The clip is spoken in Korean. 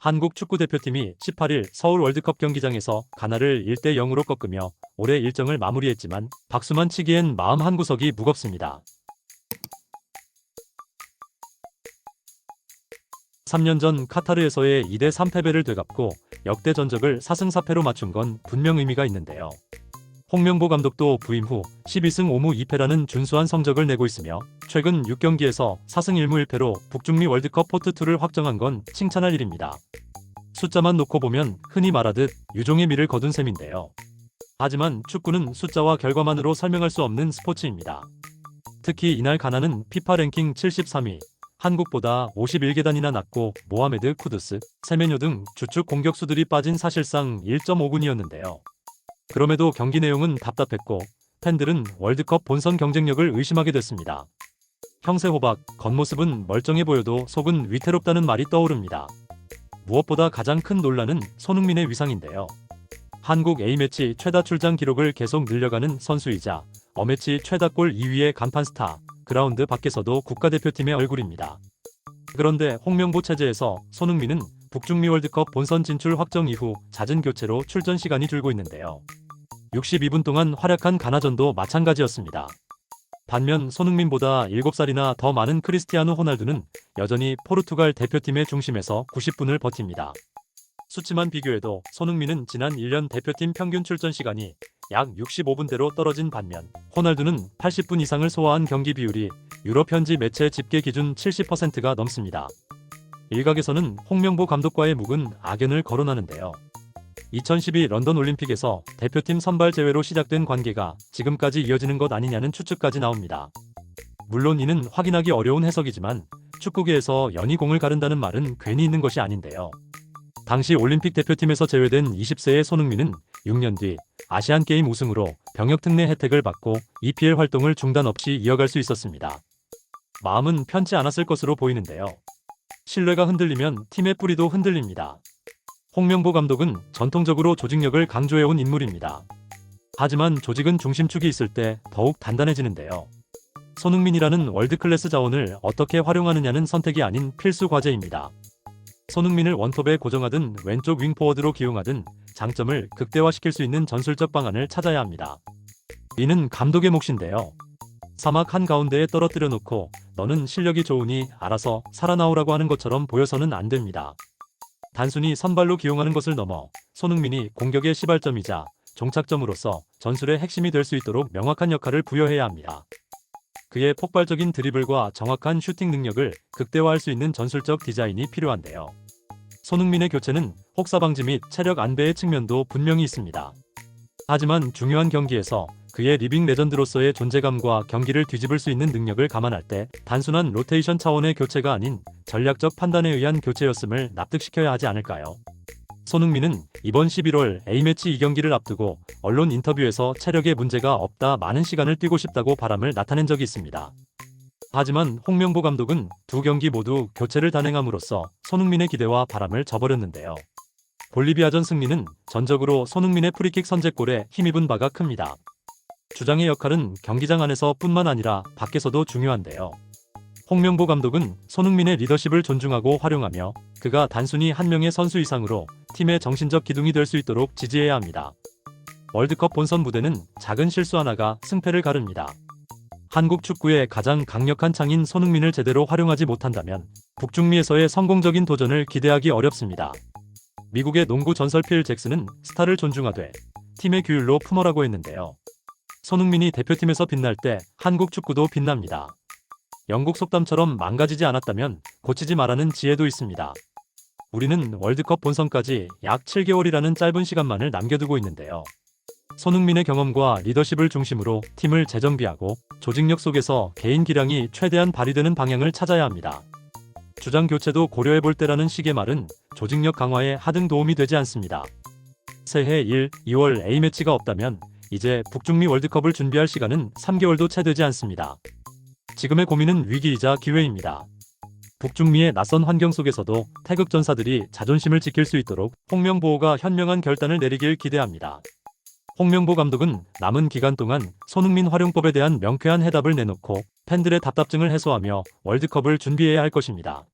한국 축구대표팀이 18일 서울 월드컵 경기장에서 가나를 1대 0으로 꺾으며 올해 일정을 마무리했지만 박수만 치기엔 마음 한구석이 무겁습니다. 3년 전 카타르에서의 2대 3 패배를 되갚고 역대 전적을 4승 4패로 맞춘 건 분명 의미가 있는데요. 홍명보 감독도 부임 후 12승 5무 2패라는 준수한 성적을 내고 있으며 최근 6경기에서 4승 1무 1패로 북중미 월드컵 포트2를 확정한 건 칭찬할 일입니다. 숫자만 놓고 보면 흔히 말하듯 유종의 미를 거둔 셈인데요. 하지만 축구는 숫자와 결과만으로 설명할 수 없는 스포츠입니다. 특히 이날 가나는 피파 랭킹 73위, 한국보다 51계단이나 낮고 모하메드 쿠두스, 세메뇨 등 주축 공격수들이 빠진 사실상 1.5군이었는데요. 그럼에도 경기 내용은 답답했고 팬들은 월드컵 본선 경쟁력을 의심하게 됐습니다. 형세 호박, 겉모습은 멀쩡해 보여도 속은 위태롭다는 말이 떠오릅니다. 무엇보다 가장 큰 논란은 손흥민의 위상인데요. 한국 A매치 최다 출장 기록을 계속 늘려가는 선수이자 어매치 최다 골 2위의 간판 스타, 그라운드 밖에서도 국가대표팀의 얼굴입니다. 그런데 홍명보 체제에서 손흥민은 북중미 월드컵 본선 진출 확정 이후 잦은 교체로 출전 시간이 줄고 있는데요. 62분 동안 활약한 가나전도 마찬가지였습니다. 반면 손흥민보다 7살이나 더 많은 크리스티아노 호날두는 여전히 포르투갈 대표팀의 중심에서 90분을 버팁니다. 수치만 비교해도 손흥민은 지난 1년 대표팀 평균 출전 시간이 약 65분대로 떨어진 반면 호날두는 80분 이상을 소화한 경기 비율이 유럽 현지 매체 집계 기준 70%가 넘습니다. 일각에서는 홍명보 감독과의 묵은 악연을 거론하는데요. 2012 런던 올림픽에서 대표팀 선발 제외로 시작된 관계가 지금까지 이어지는 것 아니냐는 추측까지 나옵니다. 물론 이는 확인하기 어려운 해석이지만 축구계에서 연이 공을 가른다는 말은 괜히 있는 것이 아닌데요. 당시 올림픽 대표팀에서 제외된 20세의 손흥민은 6년 뒤 아시안 게임 우승으로 병역 특례 혜택을 받고 EPL 활동을 중단 없이 이어갈 수 있었습니다. 마음은 편치 않았을 것으로 보이는데요. 신뢰가 흔들리면 팀의 뿌리도 흔들립니다. 홍명보 감독은 전통적으로 조직력을 강조해온 인물입니다. 하지만 조직은 중심축이 있을 때 더욱 단단해지는데요. 손흥민이라는 월드클래스 자원을 어떻게 활용하느냐는 선택이 아닌 필수 과제입니다. 손흥민을 원톱에 고정하든 왼쪽 윙포워드로 기용하든 장점을 극대화시킬 수 있는 전술적 방안을 찾아야 합니다. 이는 감독의 몫인데요. 사막 한가운데에 떨어뜨려 놓고 너는 실력이 좋으니 알아서 살아나오라고 하는 것처럼 보여서는 안 됩니다. 단순히 선발로 기용하는 것을 넘어 손흥민이 공격의 시발점이자 종착점으로서 전술의 핵심이 될 수 있도록 명확한 역할을 부여해야 합니다. 그의 폭발적인 드리블과 정확한 슈팅 능력을 극대화할 수 있는 전술적 디자인이 필요한데요. 손흥민의 교체는 혹사 방지 및 체력 안배의 측면도 분명히 있습니다. 하지만 중요한 경기에서 그의 리빙 레전드로서의 존재감과 경기를 뒤집을 수 있는 능력을 감안할 때 단순한 로테이션 차원의 교체가 아닌 전략적 판단에 의한 교체였음을 납득시켜야 하지 않을까요? 손흥민은 이번 11월 A매치 2경기를 앞두고 언론 인터뷰에서 체력에 문제가 없다 많은 시간을 뛰고 싶다고 바람을 나타낸 적이 있습니다. 하지만 홍명보 감독은 두 경기 모두 교체를 단행함으로써 손흥민의 기대와 바람을 저버렸는데요. 볼리비아전 승리는 전적으로 손흥민의 프리킥 선제골에 힘입은 바가 큽니다. 주장의 역할은 경기장 안에서 뿐만 아니라 밖에서도 중요한데요. 홍명보 감독은 손흥민의 리더십을 존중하고 활용하며 그가 단순히 한 명의 선수 이상으로 팀의 정신적 기둥이 될 수 있도록 지지해야 합니다. 월드컵 본선 무대는 작은 실수 하나가 승패를 가릅니다. 한국 축구의 가장 강력한 창인 손흥민을 제대로 활용하지 못한다면 북중미에서의 성공적인 도전을 기대하기 어렵습니다. 미국의 농구 전설 필 잭슨은 스타를 존중하되 팀의 규율로 품어라고 했는데요. 손흥민이 대표팀에서 빛날 때 한국 축구도 빛납니다. 영국 속담처럼 망가지지 않았다면 고치지 말라는 지혜도 있습니다. 우리는 월드컵 본선까지 약 7개월이라는 짧은 시간만을 남겨두고 있는데요. 손흥민의 경험과 리더십을 중심으로 팀을 재정비하고 조직력 속에서 개인 기량이 최대한 발휘되는 방향을 찾아야 합니다. 주장 교체도 고려해 볼 때라는 식의 말은 조직력 강화에 하등 도움이 되지 않습니다. 새해 1, 2월 A매치가 없다면 이제 북중미 월드컵을 준비할 시간은 3개월도 채 되지 않습니다. 지금의 고민은 위기이자 기회입니다. 북중미의 낯선 환경 속에서도 태극 전사들이 자존심을 지킬 수 있도록 홍명보가 현명한 결단을 내리길 기대합니다. 홍명보 감독은 남은 기간 동안 손흥민 활용법에 대한 명쾌한 해답을 내놓고 팬들의 답답증을 해소하며 월드컵을 준비해야 할 것입니다.